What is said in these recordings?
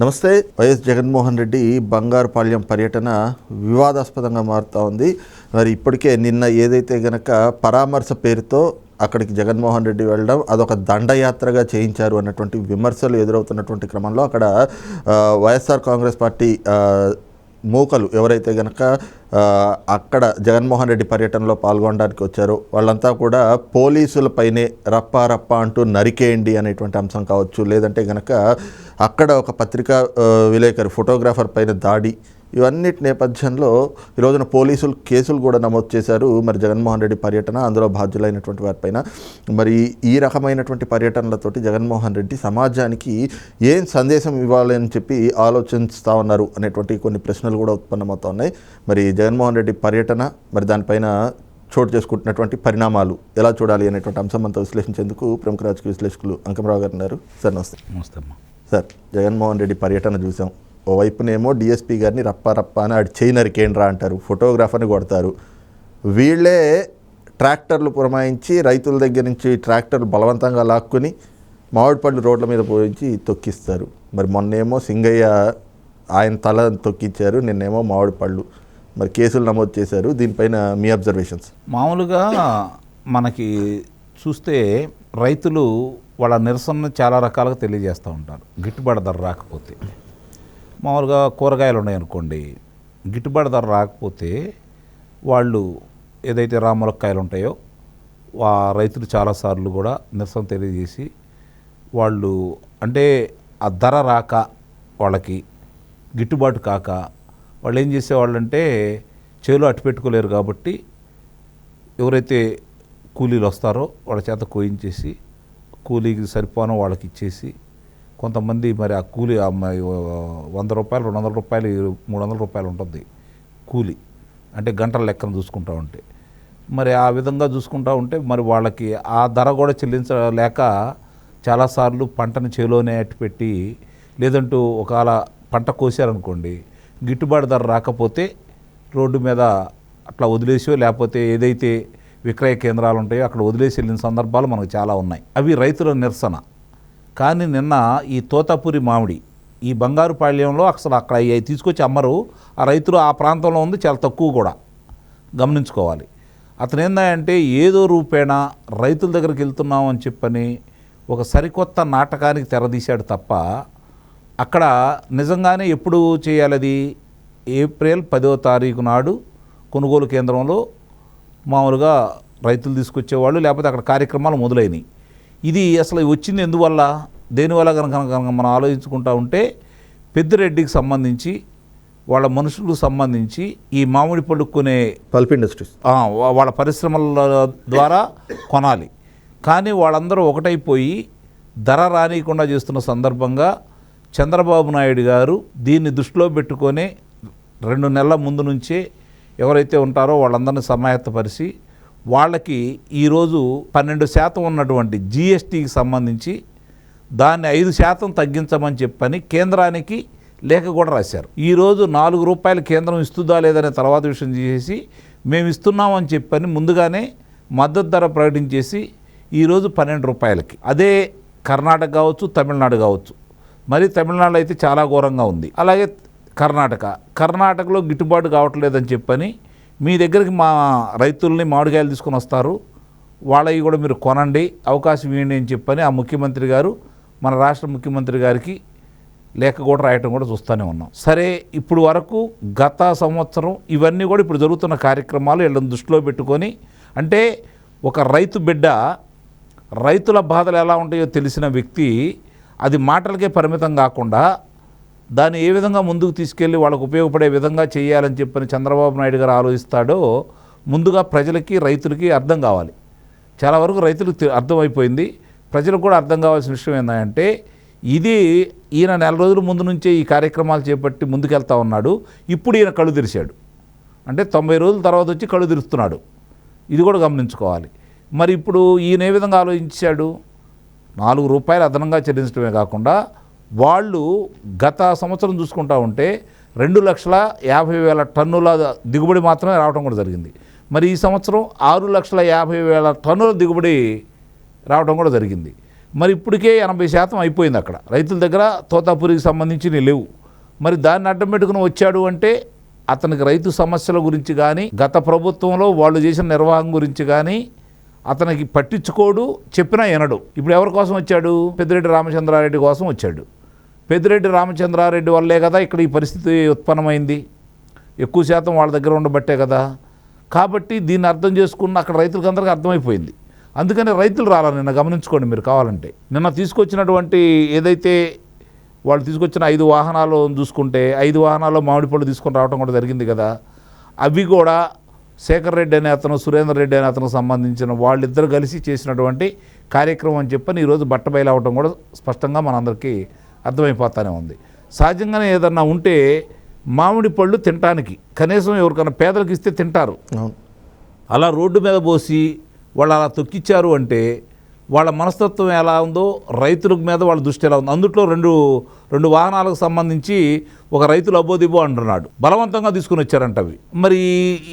నమస్తే వైఎస్ జగన్మోహన్ రెడ్డి బంగారుపాళ్యం పర్యటన వివాదాస్పదంగా మారుతూ ఉంది. మరి ఇప్పటికే నిన్న ఏదైతే గనక పరామర్శ పేరుతో అక్కడికి జగన్మోహన్ రెడ్డి వెళ్ళడం అదొక దండయాత్రగా చేయించారు అన్నటువంటి విమర్శలు ఎదురవుతున్నటువంటి క్రమంలో అక్కడ వైఎస్ఆర్ కాంగ్రెస్ పార్టీ మూకలు ఎవరైతే గనక అక్కడ జగన్మోహన్ రెడ్డి పర్యటనలో పాల్గొనడానికి వచ్చారో వాళ్ళంతా కూడా పోలీసులపైనే రప్ప రప్ప అంటూ నరికేయండి అనేటువంటి అంశం కావచ్చు. లేదంటే గనక అక్కడ ఒక పత్రికా విలేకరి ఫోటోగ్రాఫర్ పైన దాడి ఇవన్నిటి నేపథ్యంలో ఈ రోజున పోలీసులు కేసులు కూడా నమోదు చేశారు. మరి జగన్మోహన్ రెడ్డి పర్యటన అందులో బాధ్యులైనటువంటి వారిపైన మరి ఈ రకమైనటువంటి పర్యటనలతోటి జగన్మోహన్ రెడ్డి సమాజానికి ఏం సందేశం ఇవ్వాలి అని చెప్పి ఆలోచిస్తూ ఉన్నారు అనేటువంటి కొన్ని ప్రశ్నలు కూడా ఉత్పన్నమవుతా ఉన్నాయి. మరి జగన్మోహన్ రెడ్డి పర్యటన మరి దానిపైన చోటు చేసుకుంటున్నటువంటి పరిణామాలు ఎలా చూడాలి అనేటువంటి అంశం అంతా విశ్లేషించేందుకు ప్రముఖ రాజకీయ విశ్లేషకులు అంకమరావు గారు ఉన్నారు. సార్ నమస్తే. నమస్తే అమ్మా. సార్ జగన్మోహన్ రెడ్డి పర్యటన చూసాం. ఓవైపునేమో డిఎస్పీ గారిని రప్ప రప్ప అని ఆడి చేయి నరికేండ్రా అంటారు. ఫోటోగ్రాఫర్ని కొడతారు. వీళ్ళే ట్రాక్టర్లు పురమాయించి రైతుల దగ్గర నుంచి ట్రాక్టర్లు బలవంతంగా లాక్కుని మామిడిపళ్ళు రోడ్ల మీద పోయించి తొక్కిస్తారు. మరి మొన్నేమో సింగయ్య ఆయన తల తొక్కించారు నిన్నేమో మామిడి పళ్ళు మరి కేసులు నమోదు చేశారు. దీనిపైన మీ అబ్జర్వేషన్స్. మామూలుగా మనకి చూస్తే రైతులు వాళ్ళ నిరసనను చాలా రకాలుగా తెలియజేస్తూ ఉంటారు. గిట్టుబాటు ధర రాకపోతే. మామూలుగా కూరగాయలు ఉన్నాయనుకోండి గిట్టుబాటు ధర రాకపోతే వాళ్ళు ఏదైతే రామలక్కాయలు ఉంటాయో ఆ రైతులు చాలాసార్లు కూడా నిరసన తెలియజేసి వాళ్ళు అంటే ఆ ధర రాక వాళ్ళకి గిట్టుబాటు కాక వాళ్ళు ఏం చేసేవాళ్ళంటే చేలో అట్టు పెట్టుకోలేరు కాబట్టి ఎవరైతే కూలీలు వస్తారో వాళ్ళ చేత కోయించేసి కూలీకి సరిపోను వాళ్ళకి ఇచ్చేసి కొంతమంది మరి ఆ కూలీ వంద రూపాయలు రెండు వందల రూపాయలు మూడు వందల రూపాయలు ఉంటుంది కూలీ. అంటే గంటల లెక్కన చూసుకుంటా ఉంటే. మరి ఆ విధంగా చూసుకుంటా ఉంటే మరి వాళ్ళకి ఆ ధర కూడా చెల్లించలేక చాలాసార్లు పంటను చేలోనే అట్టిపెట్టి లేదంటూ ఒకవేళ పంట కోసారనుకోండి గిట్టుబాటు ధర రాకపోతే రోడ్డు మీద అట్లా వదిలేసో లేకపోతే ఏదైతే విక్రయ కేంద్రాలు ఉంటాయో అక్కడ వదిలేసి వెళ్ళిన సందర్భాలు మనకు చాలా ఉన్నాయి. అవి రైతుల నిరసన. కానీ నిన్న ఈ తోతాపూరి మామిడి ఈ బంగారు పాళ్యంలో అసలు అక్కడ అవి తీసుకొచ్చి అమ్మరు ఆ రైతులు ఆ ప్రాంతంలో ఉంది చాలా తక్కువ కూడా. గమనించుకోవాలి. అతను ఏందంటే ఏదో రూపేణ రైతుల దగ్గరికి వెళ్తున్నాం అని చెప్పని ఒక సరికొత్త నాటకానికి తెరదీశాడు తప్ప అక్కడ నిజంగానే ఎప్పుడు చేయాలది ఏప్రిల్ పదో తారీఖు నాడు కొనుగోలు కేంద్రంలో మామూలుగా రైతులు తీసుకొచ్చేవాళ్ళు లేకపోతే అక్కడ కార్యక్రమాలు మొదలైనవి ఇది అసలు వచ్చింది ఎందువల్ల? దేనివల్ల కనుక కనుక మనం ఆలోచించుకుంటా ఉంటే పెద్దిరెడ్డికి సంబంధించి వాళ్ళ మనుషులకు సంబంధించి ఈ మామిడి పళ్ళు కొనే పల్ప్ ఇండస్ట్రీస్. వాళ్ళ పరిశ్రమల ద్వారా కొనాలి. కానీ వాళ్ళందరూ ఒకటైపోయి ధర రానియకుండా చేస్తున్న సందర్భంగా చంద్రబాబు నాయుడు గారు దీన్ని దృష్టిలో పెట్టుకొని రెండు నెలల ముందు నుంచే ఎవరైతే ఉంటారో వాళ్ళందరినీ సమాయత్తపరిచి వాళ్ళకి ఈరోజు పన్నెండు శాతం ఉన్నటువంటి జిఎస్టీకి సంబంధించి దాన్ని ఐదు శాతం తగ్గించమని చెప్పని కేంద్రానికి లేఖ కూడా రాశారు. ఈరోజు నాలుగు రూపాయలు కేంద్రం ఇస్తుందా లేదనే తర్వాత విషయం చేసి మేము ఇస్తున్నామని చెప్పని ముందుగానే మద్దతు ధర ప్రకటించేసి ఈరోజు పన్నెండు రూపాయలకి. అదే కర్ణాటక కావచ్చు తమిళనాడు కావచ్చు. మరి తమిళనాడు అయితే చాలా ఘోరంగా ఉంది. అలాగే కర్ణాటక. కర్ణాటకలో గిట్టుబాటు కావట్లేదని చెప్పని మీ దగ్గరికి మా రైతుల్ని మామిడికాయలు తీసుకొని వస్తారు. వాళ్ళవి కూడా మీరు కొనండి అవకాశం ఇవ్వండి అని చెప్పని ఆ ముఖ్యమంత్రి గారు మన రాష్ట్ర ముఖ్యమంత్రి గారికి లేఖ కూడా రాయటం కూడా చూస్తూనే ఉన్నాం. సరే ఇప్పుడు వరకు గత సంవత్సరం ఇవన్నీ కూడా ఇప్పుడు జరుగుతున్న కార్యక్రమాలు వీళ్ళని దృష్టిలో పెట్టుకొని అంటే ఒక రైతు బిడ్డ రైతుల బాధలు ఎలా ఉంటాయో తెలిసిన వ్యక్తి అది మాటలకే పరిమితం కాకుండా దాన్ని ఏ విధంగా ముందుకు తీసుకెళ్ళి వాళ్ళకు ఉపయోగపడే విధంగా చేయాలని చెప్పని చంద్రబాబు నాయుడు గారు ఆలోచిస్తాడో ముందుగా ప్రజలకి రైతులకి అర్థం కావాలి. చాలా వరకు రైతులకు అర్థమైపోయింది. ప్రజలకు కూడా అర్థం కావాల్సిన విషయం ఏంటంటే ఇది ఈయన నెల రోజుల ముందు నుంచే ఈ కార్యక్రమాలు చేపట్టి ముందుకెళ్తా ఉన్నాడు. ఇప్పుడు ఈయన కళ్ళు తెరిచాడు. అంటే తొంభై రోజుల తర్వాత వచ్చి కళ్ళు తెరుస్తున్నాడు. ఇది కూడా గమనించుకోవాలి. మరి ఇప్పుడు ఈయన ఏ విధంగా ఆలోచించాడు? నాలుగు రూపాయలు అదనంగా చెల్లించడమే కాకుండా వాళ్ళు గత సంవత్సరం చూసుకుంటా ఉంటే రెండు లక్షల యాభై వేల టన్నుల దిగుబడి మాత్రమే రావడం కూడా జరిగింది. మరి ఈ సంవత్సరం ఆరు లక్షల యాభై వేల టన్నుల దిగుబడి రావడం కూడా జరిగింది. మరి ఇప్పటికే ఎనభై శాతం అయిపోయింది అక్కడ. రైతుల దగ్గర తోతాపురికి సంబంధించి లేవు. మరి దాన్ని అడ్డం పెట్టుకుని వచ్చాడు అంటే అతనికి రైతు సమస్యల గురించి కానీ గత ప్రభుత్వంలో వాళ్ళు చేసిన నిర్వాహం గురించి కానీ అతనికి పట్టించుకోడు చెప్పినా వినడు. ఇప్పుడు ఎవరి కోసం వచ్చాడు? పెద్దిరెడ్డి రామచంద్రారెడ్డి కోసం వచ్చాడు. పెద్దిరెడ్డి రామచంద్రారెడ్డి వల్లే కదా ఇక్కడ ఈ పరిస్థితి ఉత్పన్నమైంది. ఎక్కువ శాతం వాళ్ళ దగ్గర ఉండబట్టే కదా. కాబట్టి దీన్ని అర్థం చేసుకున్న అక్కడ రైతులకు అందరికీ అర్థమైపోయింది. అందుకని రైతులు రాలా నిన్న గమనించుకోండి మీరు కావాలంటే. నిన్న తీసుకొచ్చినటువంటి ఏదైతే వాళ్ళు తీసుకొచ్చిన ఐదు వాహనాలు చూసుకుంటే ఐదు వాహనాల్లో మామిడి పళ్ళు తీసుకొని రావడం కూడా జరిగింది కదా. అవి కూడా శేఖర్ రెడ్డి అనే అతను సురేందర్ రెడ్డి అనే అతనికి సంబంధించిన వాళ్ళిద్దరు కలిసి చేసినటువంటి కార్యక్రమం అని చెప్పని ఈరోజు బట్టబయలు అవ్వడం కూడా స్పష్టంగా మనందరికీ అర్థమైపోతానే ఉంది. సహజంగానే ఏదన్నా ఉంటే మామిడి పళ్ళు తినటానికి కనీసం ఎవరికైనా పేదలకు ఇస్తే తింటారు. అలా రోడ్డు మీద పోసి వాళ్ళు అలా తొక్కిచ్చారు అంటే వాళ్ళ మనస్తత్వం ఎలా ఉందో రైతుల మీద వాళ్ళ దృష్టి ఎలా ఉంది. అందుట్లో రెండు రెండు వాహనాలకు సంబంధించి ఒక రైతులు అబ్బోదిబ్బో అంటున్నాడు. బలవంతంగా తీసుకుని వచ్చారంట అవి. మరి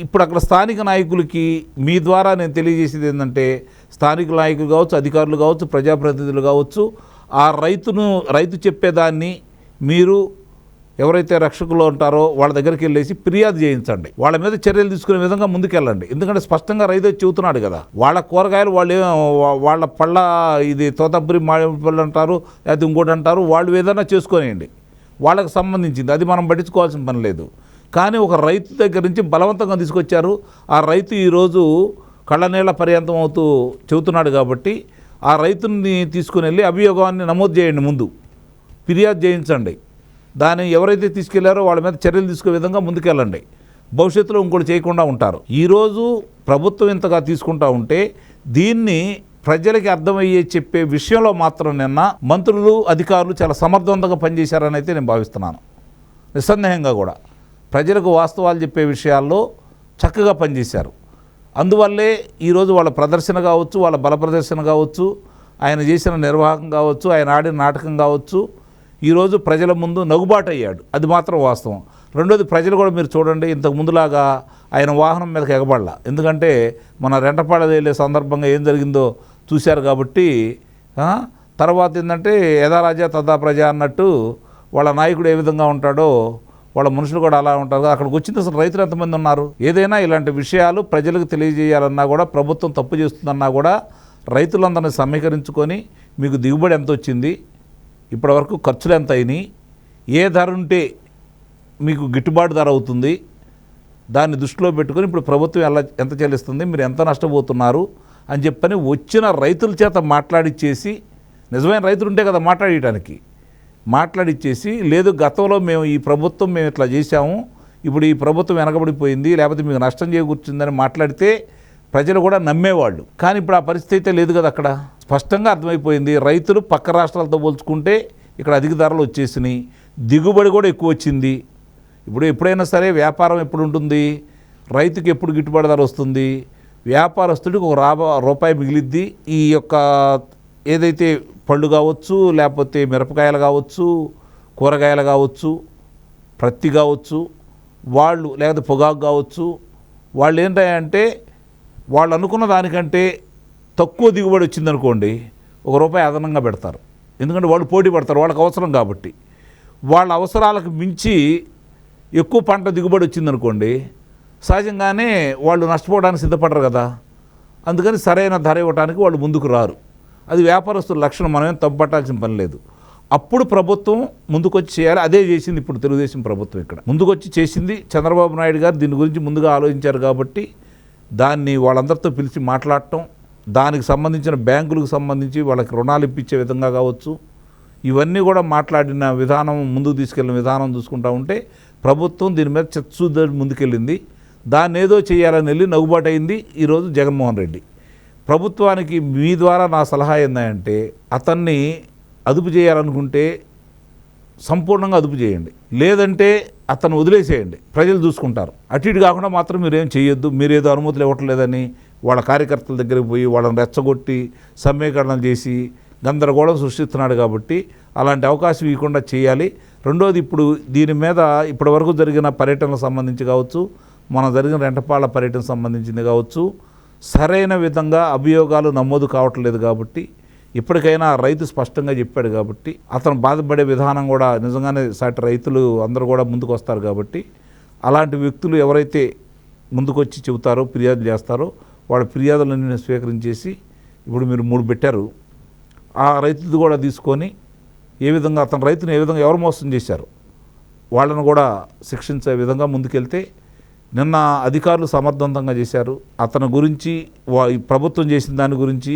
ఇప్పుడు అక్కడ స్థానిక నాయకులకి మీ ద్వారా నేను తెలియజేసేది ఏంటంటే స్థానిక నాయకులు కావచ్చు అధికారులు కావచ్చు ప్రజాప్రతినిధులు కావచ్చు ఆ రైతును రైతు చెప్పేదాన్ని మీరు ఎవరైతే రక్షకులు ఉంటారో వాళ్ళ దగ్గరికి వెళ్ళేసి ఫిర్యాదు చేయించండి. వాళ్ళ మీద చర్యలు తీసుకునే విధంగా ముందుకెళ్ళండి. ఎందుకంటే స్పష్టంగా రైతు చెబుతున్నాడు కదా. వాళ్ళ కూరగాయలు వాళ్ళు వాళ్ళ పళ్ళ ఇది తోతబ్బరి మామిడి పళ్ళు అంటారు అది ఇంకోటి అంటారు వాళ్ళు ఏదైనా చేసుకొనేయండి. వాళ్ళకి సంబంధించింది అది మనం పట్టించుకోవాల్సిన పని లేదు. కానీ ఒక రైతు దగ్గర నుంచి బలవంతంగా తీసుకొచ్చారు. ఆ రైతు ఈరోజు కళ్ళనీళ్ళ పర్యంతం అవుతూ చెబుతున్నాడు కాబట్టి ఆ రైతుని తీసుకుని వెళ్ళి అభియోగాన్ని నమోదు చేయండి ముందు. ఫిర్యాదు చేయించండి. దాన్ని ఎవరైతే తీసుకెళ్ళారో వాళ్ళ మీద చర్యలు తీసుకునే విధంగా ముందుకెళ్ళండి. భవిష్యత్తులో ఇంకోటి చేయకుండా ఉంటారు. ఈరోజు ప్రభుత్వం ఇంతగా తీసుకుంటా ఉంటే దీన్ని ప్రజలకి అర్థమయ్యే చెప్పే విషయంలో మాత్రం నిన్న మంత్రులు అధికారులు చాలా సమర్థవంతంగా పనిచేశారని అయితే నేను భావిస్తున్నాను. నిస్సందేహంగా కూడా ప్రజలకు వాస్తవాలు చెప్పే విషయాల్లో చక్కగా పనిచేశారు. అందువల్లే ఈరోజు వాళ్ళ ప్రదర్శన కావచ్చు వాళ్ళ బల ప్రదర్శన కావచ్చు ఆయన చేసిన నిర్వాహకం కావచ్చు ఆయన ఆడిన నాటకం కావచ్చు ఈరోజు ప్రజల ముందు నగుబాటు అయ్యాడు. అది మాత్రం వాస్తవం. రెండోది ప్రజలు కూడా మీరు చూడండి ఇంతకు ముందులాగా ఆయన వాహనం మీదకి ఎగబడాల. ఎందుకంటే మన రెంటపాడ వెళ్ళే సందర్భంగా ఏం జరిగిందో చూశారు కాబట్టి తర్వాత ఏంటంటే యథారాజా తదా ప్రజ అన్నట్టు వాళ్ళ నాయకుడు ఏ విధంగా ఉంటాడో వాళ్ళ మనుషులు కూడా అలా ఉంటారు అక్కడికి వచ్చింది అసలు రైతులు ఎంతమంది ఉన్నారు? ఏదైనా ఇలాంటి విషయాలు ప్రజలకు తెలియజేయాలన్నా కూడా ప్రభుత్వం తప్పు చేస్తుందన్నా కూడా రైతులందరినీ సమీకరించుకొని మీకు దిగుబడి ఎంత వచ్చింది? ఇప్పటివరకు ఖర్చులు ఎంత అయినాయి? ఏ ధర ఉంటే మీకు గిట్టుబాటు ధర అవుతుంది? దాన్ని దృష్టిలో పెట్టుకొని ఇప్పుడు ప్రభుత్వం ఎలా ఎంత చెల్లిస్తుంది? మీరు ఎంత నష్టపోతున్నారు? అని చెప్పని వచ్చిన రైతుల చేత మాట్లాడిచ్చేసి నిజమైన రైతులు ఉంటే కదా మాట్లాడేయడానికి మాట్లాడిచ్చేసి లేదు గతంలో మేము ఈ ప్రభుత్వం మేము ఇట్లా చేశాము. ఇప్పుడు ఈ ప్రభుత్వం వెనకబడిపోయింది లేకపోతే మీకు నష్టం చేకూర్చుందని మాట్లాడితే ప్రజలు కూడా నమ్మేవాళ్ళు. కానీ ఇప్పుడు ఆ పరిస్థితి అయితే లేదు కదా అక్కడ. స్పష్టంగా అర్థమైపోయింది రైతులు పక్క రాష్ట్రాలతో పోల్చుకుంటే ఇక్కడ అధిక ధరలు వచ్చేసినాయి దిగుబడి కూడా ఎక్కువ వచ్చింది. ఇప్పుడు ఎప్పుడైనా సరే వ్యాపారం ఎప్పుడు ఉంటుంది? రైతుకి ఎప్పుడు గిట్టుబాటు ధర వస్తుంది? వ్యాపారస్తుడికి ఒక రాబో రూపాయి మిగిలిద్ది. ఈ యొక్క ఏదైతే పళ్ళు కావచ్చు లేకపోతే మిరపకాయలు కావచ్చు కూరగాయలు కావచ్చు ప్రత్తి కావచ్చు వాళ్ళు లేకపోతే పొగాకు కావచ్చు వాళ్ళు ఏంటంటే వాళ్ళు అనుకున్న దానికంటే తక్కువ దిగుబడి వచ్చిందనుకోండి ఒక రూపాయి అదనంగా పెడతారు. ఎందుకంటే వాళ్ళు పోటీ పడతారు వాళ్ళకి అవసరం కాబట్టి. వాళ్ళ అవసరాలకు మించి ఎక్కువ పంట దిగుబడి వచ్చిందనుకోండి సహజంగానే వాళ్ళు నష్టపోవడానికి సిద్ధపడరు కదా. అందుకని సరైన ధర ఇవ్వడానికి వాళ్ళు ముందుకు రారు. అది వ్యాపారస్తుల లక్షణం మనమేం తప్పుపట్టాల్సిన పని లేదు. అప్పుడు ప్రభుత్వం ముందుకొచ్చి చేయాలి. అదే చేసింది ఇప్పుడు తెలుగుదేశం ప్రభుత్వం ఇక్కడ. ముందుకొచ్చి చేసింది చంద్రబాబు నాయుడు గారు దీని గురించి ముందుగా ఆలోచించారు కాబట్టి దాన్ని వాళ్ళందరితో పిలిచి మాట్లాడటం దానికి సంబంధించిన బ్యాంకులకు సంబంధించి వాళ్ళకి రుణాలు ఇప్పించే విధంగా కావచ్చు. ఇవన్నీ కూడా మాట్లాడిన విధానం ముందుకు తీసుకెళ్ళిన విధానం చూసుకుంటా ఉంటే ప్రభుత్వం దీని మీద చచ్చుద ముందుకెళ్ళింది. దాన్ని ఏదో చేయాలని వెళ్ళి నవ్వుబాటు అయింది ఈరోజు జగన్మోహన్ రెడ్డి. ప్రభుత్వానికి మీ ద్వారా నా సలహా ఏంటంటే అతన్ని అదుపు చేయాలనుకుంటే సంపూర్ణంగా అదుపు చేయండి. లేదంటే అతను వదిలేసేయండి. ప్రజలు చూసుకుంటారు. అటు ఇటు కాకుండా మాత్రం మీరేం చేయొద్దు. మీరేదో అనుమతులు ఇవ్వట్లేదని వాళ్ళ కార్యకర్తల దగ్గరికి పోయి వాళ్ళని రెచ్చగొట్టి సమీకరణలు చేసి గందరగోళం సృష్టిస్తున్నాడు కాబట్టి అలాంటి అవకాశం ఇవ్వకుండా చేయాలి. రెండోది ఇప్పుడు దీని మీద ఇప్పటి వరకు జరిగిన పర్యటనకు సంబంధించి కావచ్చు మనం జరిగిన రెంటపాళ్ళ పర్యటన సంబంధించింది కావచ్చు సరైన విధంగా అభియోగాలు నమోదు కావట్లేదు కాబట్టి ఇప్పటికైనా రైతు స్పష్టంగా చెప్పాడు కాబట్టి అతను బాధపడే విధానం కూడా నిజంగానే సాటి రైతులు అందరూ కూడా ముందుకు వస్తారు కాబట్టి అలాంటి వ్యక్తులు ఎవరైతే ముందుకొచ్చి చెబుతారో ఫిర్యాదు చేస్తారో వాళ్ళ ఫిర్యాదులన్నీ స్వీకరించేసి ఇప్పుడు మీరు మూడు పెట్టారు. ఆ రైతుది కూడా తీసుకొని ఏ విధంగా అతను రైతుని ఏ విధంగా ఎవరు మోసం చేశారు వాళ్ళను కూడా శిక్షించే విధంగా ముందుకెళ్తే నిన్న అధికారులు సమర్థవంతంగా చేశారు. అతని గురించి వా- ఈ ప్రభుత్వం చేసిన దాని గురించి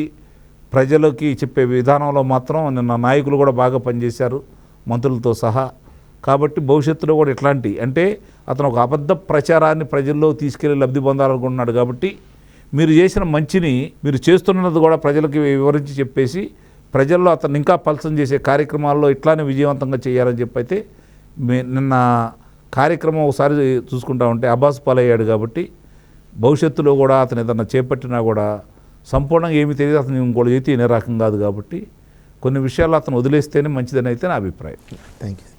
ప్రజలకి చెప్పే విధానంలో మాత్రం నిన్న నాయకులు కూడా బాగా పనిచేశారు మంత్రులతో సహా. కాబట్టి భవిష్యత్తులో కూడా ఇట్లాంటి అంటే అతను ఒక అబద్ధ ప్రచారాన్ని ప్రజల్లో తీసుకెళ్ళి లబ్ధి పొందాలనుకుంటున్నాడు కాబట్టి మీరు చేసిన మంచిని మీరు చేస్తున్నది కూడా ప్రజలకి వివరించి చెప్పేసి ప్రజల్లో అతను ఇంకా పలసం చేసే కార్యక్రమాల్లో ఇట్లానే విజయవంతంగా చేయాలని చెప్పైతే మీ నిన్న కార్యక్రమం ఒకసారి చూసుకుంటా ఉంటే అబ్బాస్ పాలయ్యాడు కాబట్టి భవిష్యత్తులో కూడా అతను ఏదన్నా చేపట్టినా కూడా సంపూర్ణంగా ఏమీ తెలియదు అతను ఇంకోటి చేతి రకం కాదు కాబట్టి కొన్ని విషయాలు అతను వదిలేస్తేనే మంచిదని అయితే నా అభిప్రాయం. Thank you